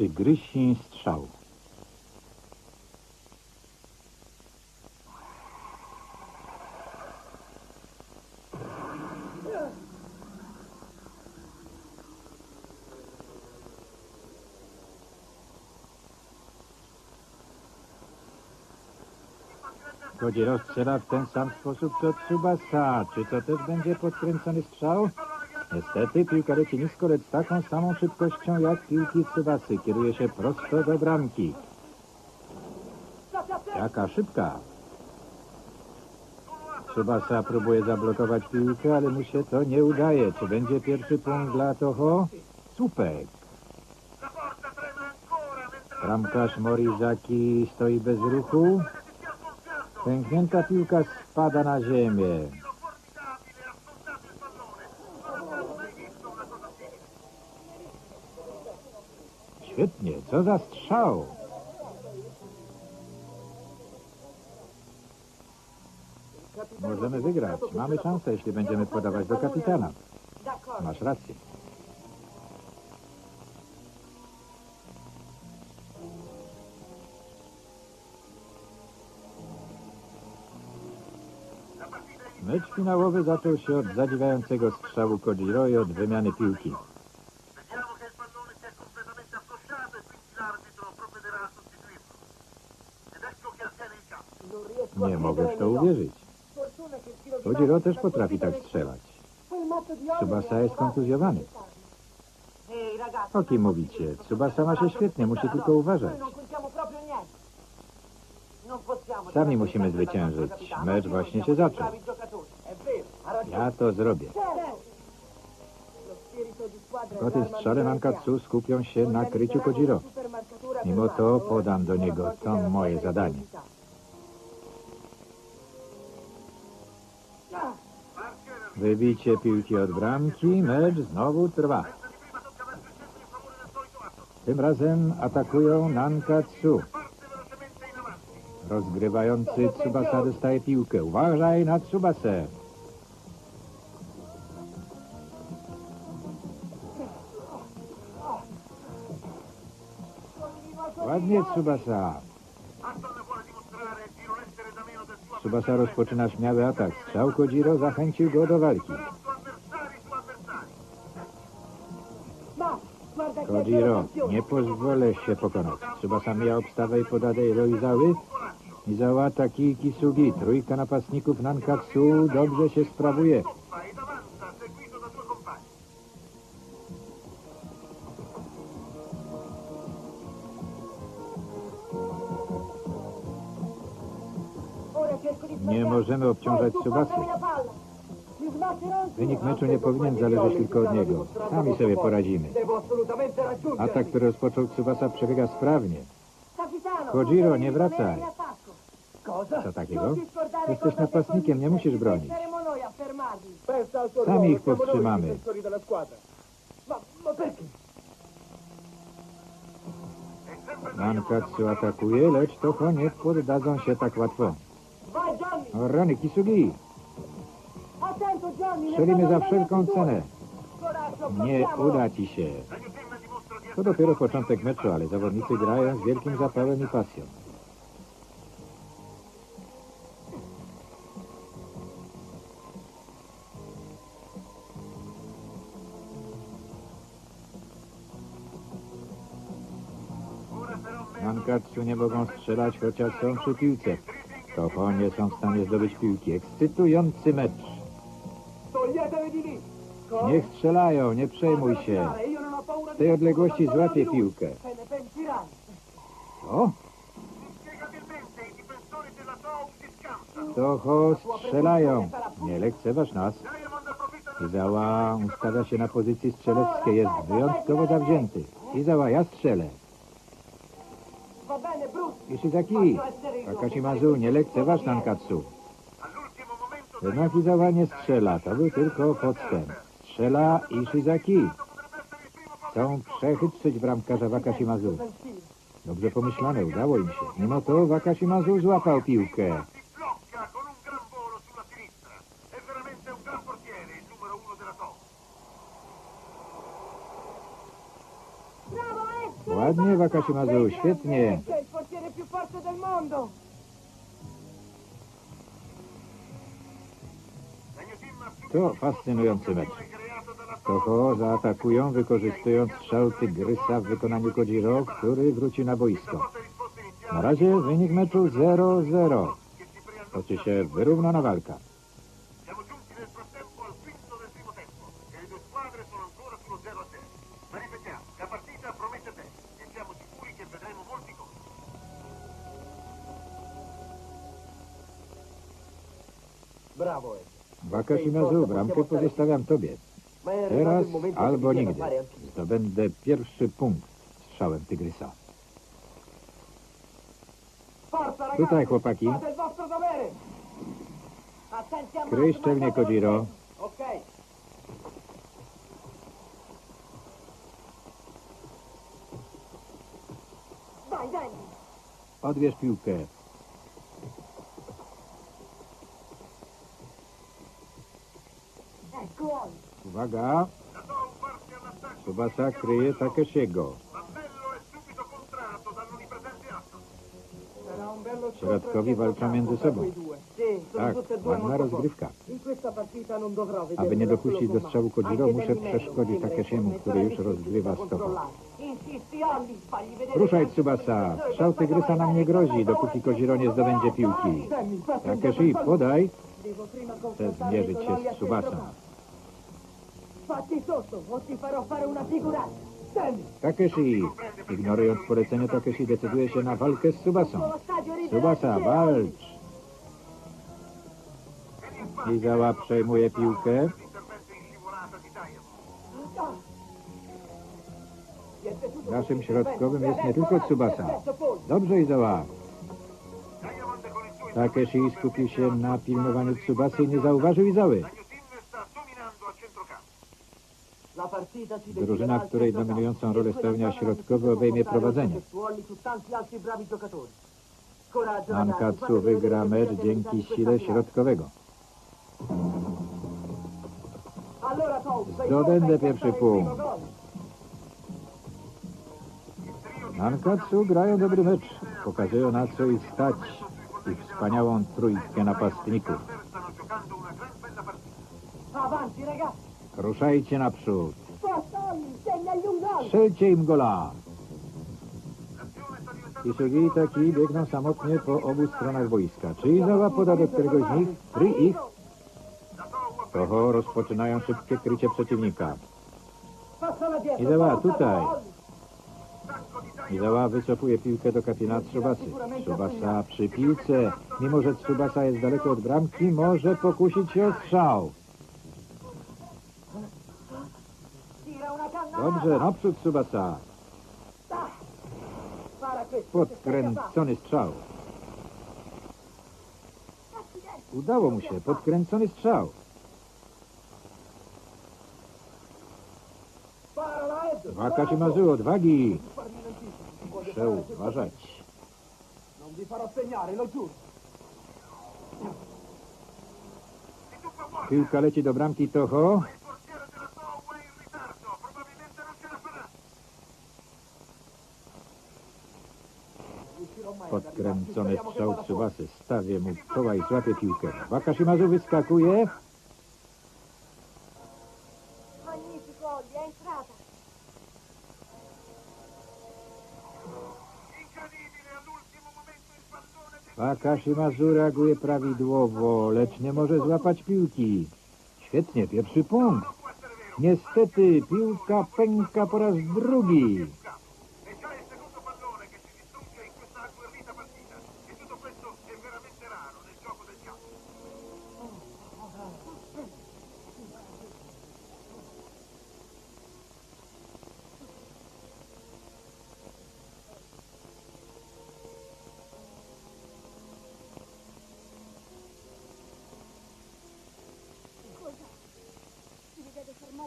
Tygrysi strzał. Kodziro strzela w ten sam sposób co Tsubasa. Czy to też będzie podkręcony strzał? Niestety piłka leci nisko, lecz z taką samą szybkością jak piłki Tsubasy. Kieruje się prosto do bramki. Jaka szybka. Tsubasa próbuje zablokować piłkę, ale mu się to nie udaje. Czy będzie pierwszy punkt dla Toho? Supek. Bramkarz Morizaki stoi bez ruchu. Pęknięta piłka spada na ziemię. Świetnie, co za strzał. Możemy wygrać. Mamy szansę, jeśli będziemy podawać do kapitana. Masz rację. Mecz finałowy zaczął się od zadziwiającego strzału Kojiro i od wymiany piłki. Kojiro też potrafi tak strzelać. Tsubasa jest kontuzjowany. O kim mówicie? Tsubasa ma się świetnie, musi tylko uważać. Sami musimy zwyciężyć. Mecz właśnie się zaczął. Ja to zrobię. Po tym strzale Nankatsu skupią się na kryciu Kojiro. Mimo to podam do niego. To moje zadanie. Wybicie piłki od bramki, mecz znowu trwa. Tym razem atakują Nankatsu. Rozgrywający Tsubasa dostaje piłkę. Uważaj na Tsubasę. Ładnie Tsubasa. Tsubasa rozpoczyna śmiały atak. Strzał Kojiro zachęcił go do walki. Kojiro, nie pozwolę się pokonać. Tsubasa mija obstawę i podaje do Izały. Izawa, Taki i Kisugi. Trójka napastników Nankatsu dobrze się sprawuje. Nie możemy obciążać Tsubasy. Wynik meczu nie powinien zależeć tylko od niego. Sami sobie poradzimy. Atak, który rozpoczął Tsubasa przebiega sprawnie. Kojiro, nie wracaj. Co takiego? Jesteś napastnikiem, nie musisz bronić. Sami ich powstrzymamy. Nankatsu atakuje, lecz to nie poddadzą się tak łatwo. O, rany, Kisugi! Strzelimy za wszelką cenę. Nie uda ci się. To dopiero początek meczu, ale zawodnicy grają z wielkim zapałem i pasją. Nankatsu nie mogą strzelać, chociaż są przy piłce. To nie są w stanie zdobyć piłki. Ekscytujący mecz. Niech strzelają, nie przejmuj się. Z tej odległości złapię piłkę. O, Inspiegabilmente i difensori della Tou si scansano. Toho strzelają. Nie lekceważ nas. Izawa ustawia się na pozycji strzeleckiej. Jest wyjątkowo zawzięty. Izawa, ja strzelę. Ishizaki, Takashimazu, nie lekceważ Nankatsu. Jednak Izawa nie strzela. To był tylko podstęp. Strzela Ishizaki. Chcą przechytrzyć bramkarza Wakashimazu. Dobrze pomyślane, udało im się. Mimo to Wakashimazu złapał piłkę. Ładnie, Wakashimazu, świetnie. Più forte del mondo! To fascynujący mecz. Toho zaatakują, wykorzystując strzał Tygrysa w wykonaniu Kojiro, który wróci na boisko. Na razie wynik meczu 0-0. Toczy się wyrównana walka. Wakashimazu, bramkę pozostawiam tobie. Teraz albo nigdy. Zdobędę pierwszy punkt strzałem Tygrysa. Tutaj, chłopaki. Kryj szczelnie, dai! Odbierz piłkę. Aston. Sarà un bello Środkowi walczą między sobą. Tak, ładna rozgrywka. Aby nie dopuścić do strzału Anche muszę przeszkodzić che który już rozgrywa vedere Ruszaj, Tsubasa. Strzał Tygrysa nam nie grozi, dopóki Kojiro nie zdobędzie piłki. Takeshi, podaj. Confrontarmi zmierzyć się z Tsubasa. Fatti sotto, o ti farò fare una Takeshi. Ignorując polecenie, Takeshi decyduje się na walkę z te, Olli. walcz. Izawa przejmuje piłkę. Naszym środkowym jest nie tylko Tsubasa. Dobrze, Izawa. Takeshi skupił się na pilnowaniu Tsubasy i nie zauważył Izawy. Drużyna, której dominującą rolę spełnia środkowy, obejmie prowadzenie. Nankatsu wygra mecz dzięki sile środkowego. Zdobędę pierwszy punkt. Nankatsu grają dobry mecz. Pokazują na co ich stać. Ich wspaniałą trójkę napastników. Avanti, ragazzi. Ruszajcie naprzód. Strzelcie im gola. I Taki biegną samotnie po obu stronach boiska. Czy Izawa poda do któregoś z nich? Kryj ich. Toho rozpoczynają szybkie krycie przeciwnika. Izawa, tutaj. Izawa wycofuje piłkę do kapitana Tsubasy. Tsubasa przy piłce. Mimo, że Tsubasa jest daleko od bramki, może pokusić się o strzał. Dobrze, naprzód. Para questo. Podkręcony strzał. Udało mu się, podkręcony strzał. La Ed. Wakashimazu, odwagi. Muszę uważać. Piłka leci do bramki Toho. Che strzał. Tsubasy. Stawia mu czoła i złapie piłkę. Wakashimazu wyskakuje. Wakashimazu reaguje prawidłowo, lecz nie może złapać piłki. Świetnie, pierwszy punkt. Niestety, piłka pęka po raz drugi.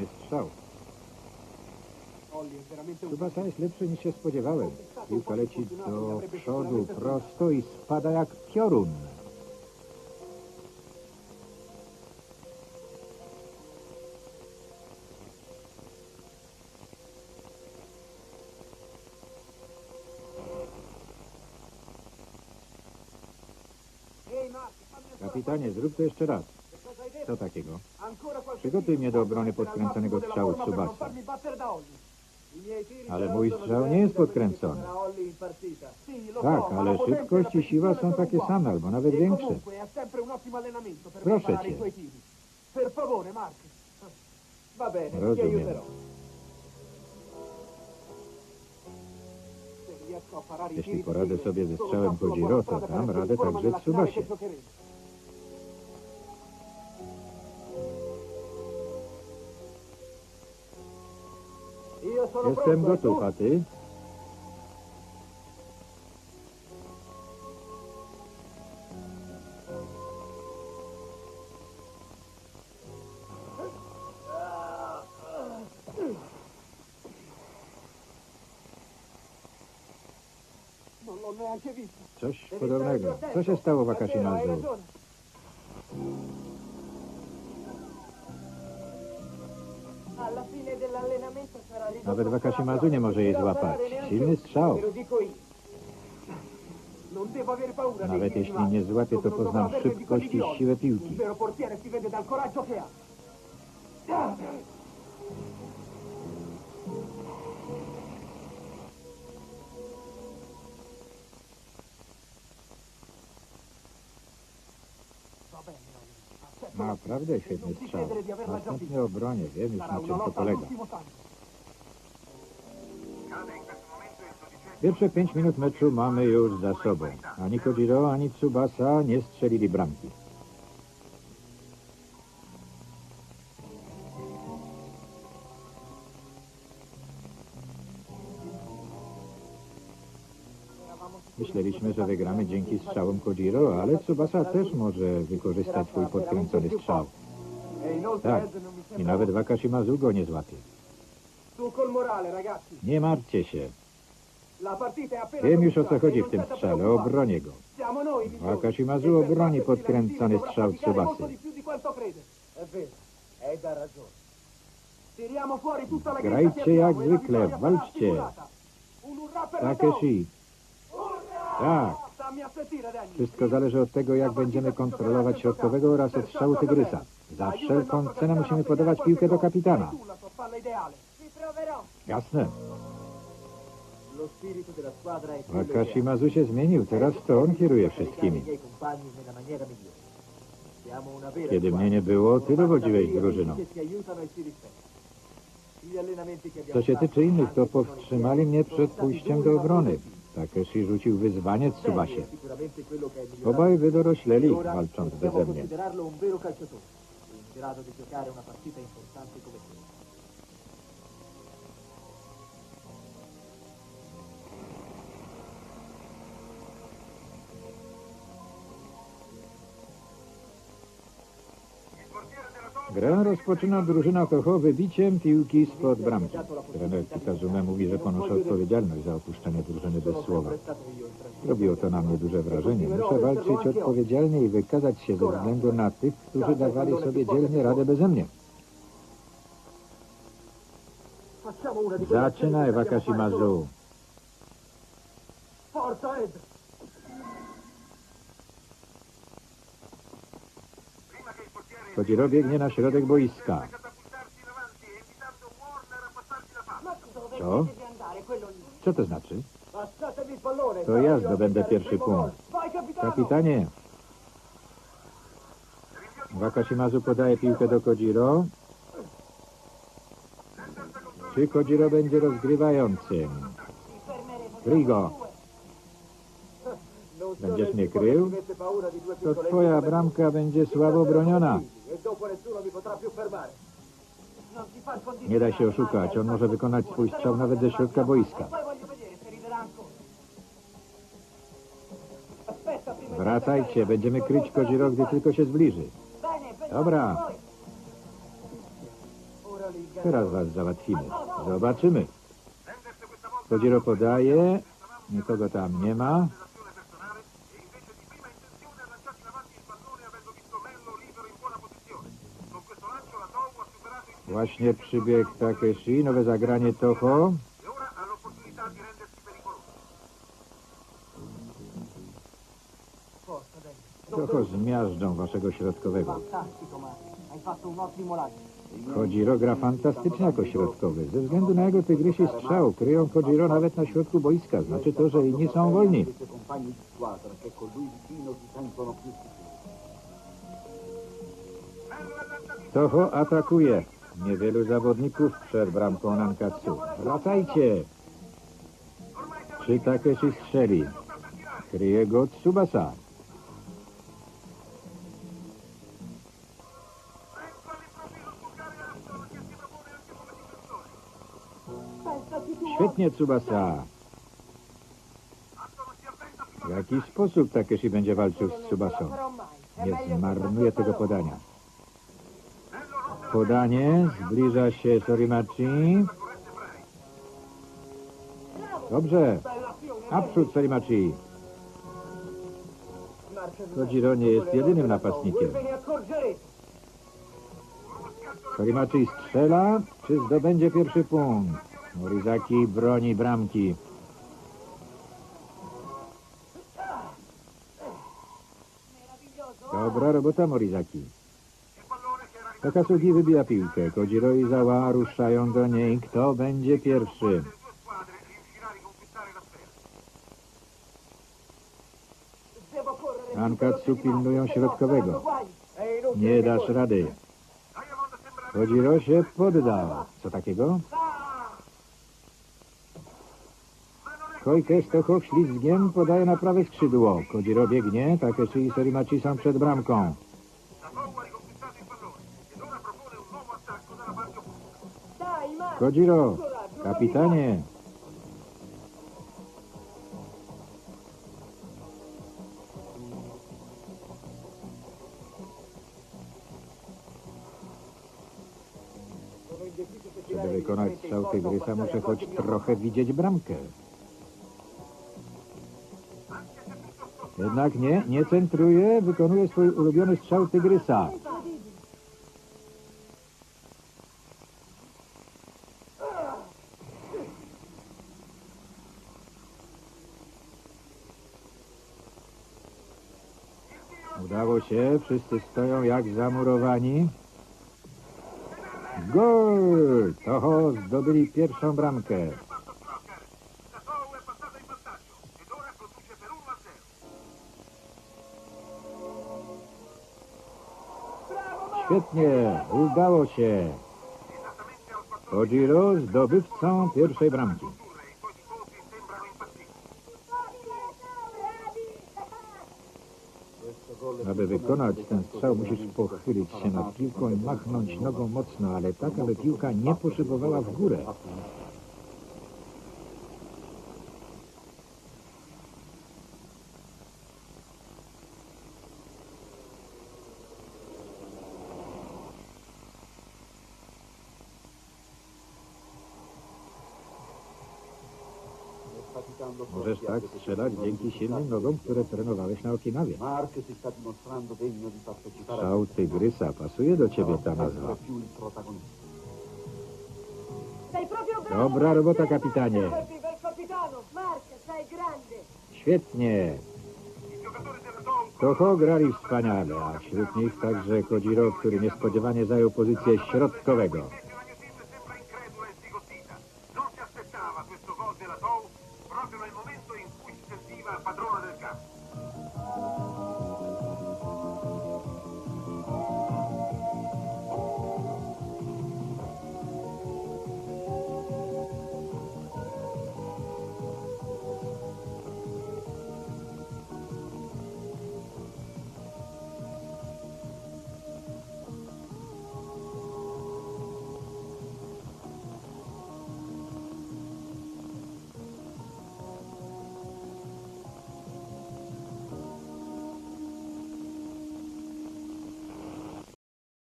Podkręcony strzał. Tsubasa jest lepszy niż się spodziewałem. Piłka leci do przodu prosto i spada jak piorun. Kapitanie, zrób to jeszcze raz. Co takiego? Przygotuj mnie do obrony podkręconego strzału Tsubasa. Ale mój strzał nie jest podkręcony. Tak, ale szybkość i siła są takie same, albo nawet większe. Proszę cię. Rozumiem. Jeśli poradzę sobie ze strzałem buona dam radę także Tsubasie. Jestem gotów, a ty? Coś podobnego. Co się stało w Hai Nawet ancora Wakashimazu nie może jej złapać. Silny strzał. Nawet jeśli nie złapie, to poznam szybkość i siłę piłki. Naprawdę świetny strzał. Następnie obronię, wiem już na czym to polega. Pierwsze pięć minut meczu mamy już za sobą. Ani Kojiro, ani Tsubasa nie strzelili bramki. Myśleliśmy, że wygramy dzięki strzałom Kojiro, ale Tsubasa też może wykorzystać swój podkręcony strzał. Tak, i nawet Wakashimazu go nie złapie. Nie martwcie się. Wiem już o co chodzi w tym strzale, obronię go. E per obroni Valentino strzał Tsubasy. Grajcie jak e zwykle, walczcie. Takeshi. Tak, a wszystko zależy od tego, jak będziemy kontrolować środkowego oraz od strzału Tygrysa. Za wszelką cenę musimy podawać piłkę do kapitana. Jasne. Wakashimazu się zmienił, teraz to on kieruje wszystkimi. Kiedy mnie nie było, ty dowodziłeś drużyną. Co się tyczy innych, to powstrzymali mnie przed pójściem do obrony. Takeshi rzucił wyzwanie Tsubasie. Obaj wydorośleli, walcząc beze mnie. Grę rozpoczyna drużyna Toho wybiciem piłki spod bramki. Trener Kitazume mówi, że ponoszę odpowiedzialność za opuszczenie drużyny bez słowa. Robiło to na mnie duże wrażenie. Muszę walczyć odpowiedzialnie i wykazać się ze względu na tych, którzy dawali sobie dzielnie radę beze mnie. Zaczynaj, Wakashimazu. Forza. Kojiro biegnie na środek boiska. Co? Co to znaczy? To ja zdobędę pierwszy punkt. Kapitanie! Wakashimazu podaje piłkę do Kojiro. Czy Kojiro będzie rozgrywającym? Sono Będziesz mnie krył? to twoja bramka będzie słabo broniona e dopo nessuno mi potrà più fermare. Nie da się oszukać, on może wykonać swój strzał nawet ze środka boiska. Wracajcie, będziemy kryć Koziro, gdy tylko się zbliży. Dobra. Teraz was załatwimy. Zobaczymy. Koziro podaje, nikogo tam nie ma. Właśnie przybiegł Takeshi, nowe zagranie Toho. Toho zmiażdżą waszego środkowego. Kojiro gra fantastycznie jako środkowy. Ze względu na jego tygrysi strzał kryją Kojiro nawet na środku boiska. Znaczy to, że inni są wolni. Toho atakuje. Niewielu zawodników przed bramką Nankatsu. Wracajcie! Czy Takeshi strzeli? Kryje go Tsubasa. Świetnie Tsubasa. W jaki sposób Takeshi będzie walczył z Tsubasą? Nie zmarnuje tego podania. Podanie, zbliża się Sorimachi. Dobrze, naprzód Sorimachi. Kojiro nie jest jedynym napastnikiem. Sorimachi strzela, czy zdobędzie pierwszy punkt? Morizaki broni bramki. Dobra robota Morizaki. Takasugi wybija piłkę. Kojiro i Zawa ruszają do niej. Kto będzie pierwszy? Ankatsu pilnują środkowego. Nie dasz rady. Kojiro się poddał. Co takiego? Koike z Toho ślizgiem podaje na prawe skrzydło. Kojiro biegnie, Takeshi i Sorimachi są przed bramką. Kojiro, kapitanie. Żeby wykonać strzał Tygrysa, muszę choć trochę widzieć bramkę. Jednak nie, nie centruje, wykonuje swój ulubiony strzał Tygrysa. Udało się, wszyscy stoją jak zamurowani. Gol! Toho zdobyli pierwszą bramkę. La Tou è passata in vantaggio ed ora conduce per 1 a 0. Świetnie, udało się. Esattamente al 14 Kojiro zdobywcą pierwszej bramki. Wykonać ten strzał, musisz pochylić się nad piłką i machnąć nogą mocno, ale tak, aby piłka nie poszybowała w górę. Możesz tak strzelać dzięki silnym nogom, które trenowałeś na Okinawie. Partecipare Strzał Tygrysa, pasuje do ciebie ta nazwa. Dobra robota, kapitanie. Świetnie. Toho grali wspaniale, a wśród nich także Kojiro, który niespodziewanie zajął pozycję środkowego. momento in cui si sentiva padrona del campo.